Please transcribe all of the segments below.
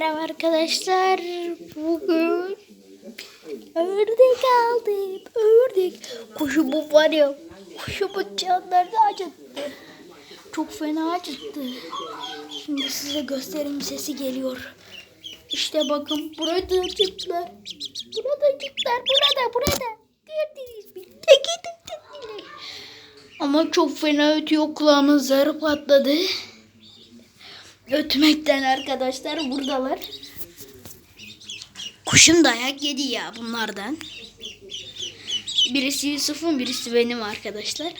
Merhaba arkadaşlar. Bugün ördek aldım. Ördek. Kuşu bu var ya. Kuşu bu canlarını acıttı. Çok fena acıttı. Şimdi size göstereyim sesi geliyor. İşte bakın burada acıtlar. Burada acıtlar. Burada burada. Gördünüz mü? Ama çok fena ötüyor. Kulağımın zarı patladı. Ötmekten arkadaşlar buradalar. Kuşum dayak yedi ya bunlardan. Birisi Yusuf'un birisi benim arkadaşlar.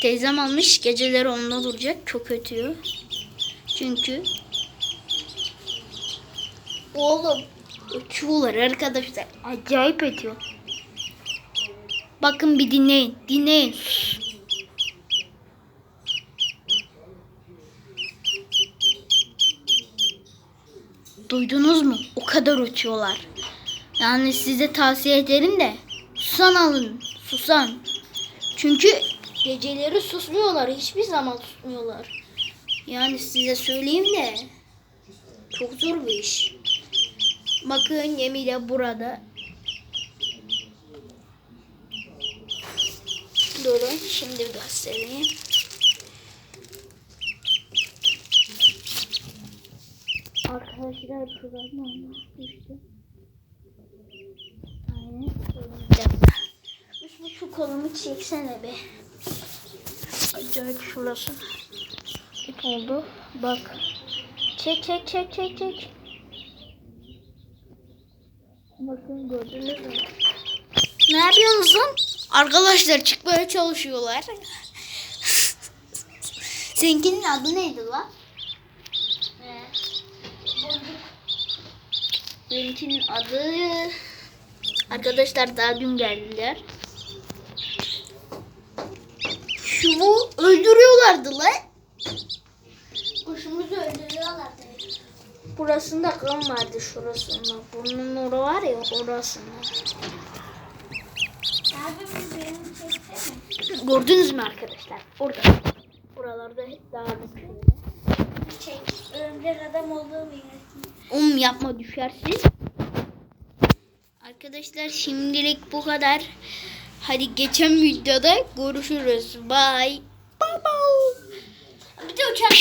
Teyzem almış geceleri onda duracak. Çok ötüyor. Çünkü Oğlum ötüyorlar arkadaşlar. Acayip ötüyor. Bakın bir dinleyin. Dinleyin. Duydunuz mu? O kadar uçuyorlar. Yani size tavsiye ederim de susan alın. Susan. Çünkü geceleri susmuyorlar. Hiçbir zaman susmuyorlar. Yani size söyleyeyim de çok zor bir iş. Bakın yemi de burada. Durun şimdi göstereyim. Arkadaşlar olmuş işte. Aynen. Şu, şu kolumu çeksene be. Acayip şurası. Tip oldu. Bak. Çek çek çek çek çek. Bakın gördünüz mü? Ne yapıyorsunuz lan? Arkadaşlar çıkmaya çalışıyorlar. Seninkinin adı neydi lan? Ne? Benimkinin adı arkadaşlar daha dün geldiler. Şunu öldürüyorlardı lan. Kuşumuzu öldürüyorlardı. Burasında kan vardı şurasında. Burnun orası var ya orasında. Gördünüz mü arkadaşlar? Orada. Buralarda hep dağınık. Şey, örümcek adam olduğum. Um yapma düşersin. Arkadaşlar şimdilik bu kadar. Hadi geçen videoda görüşürüz. Bye. Bye bye. Bir de uçak.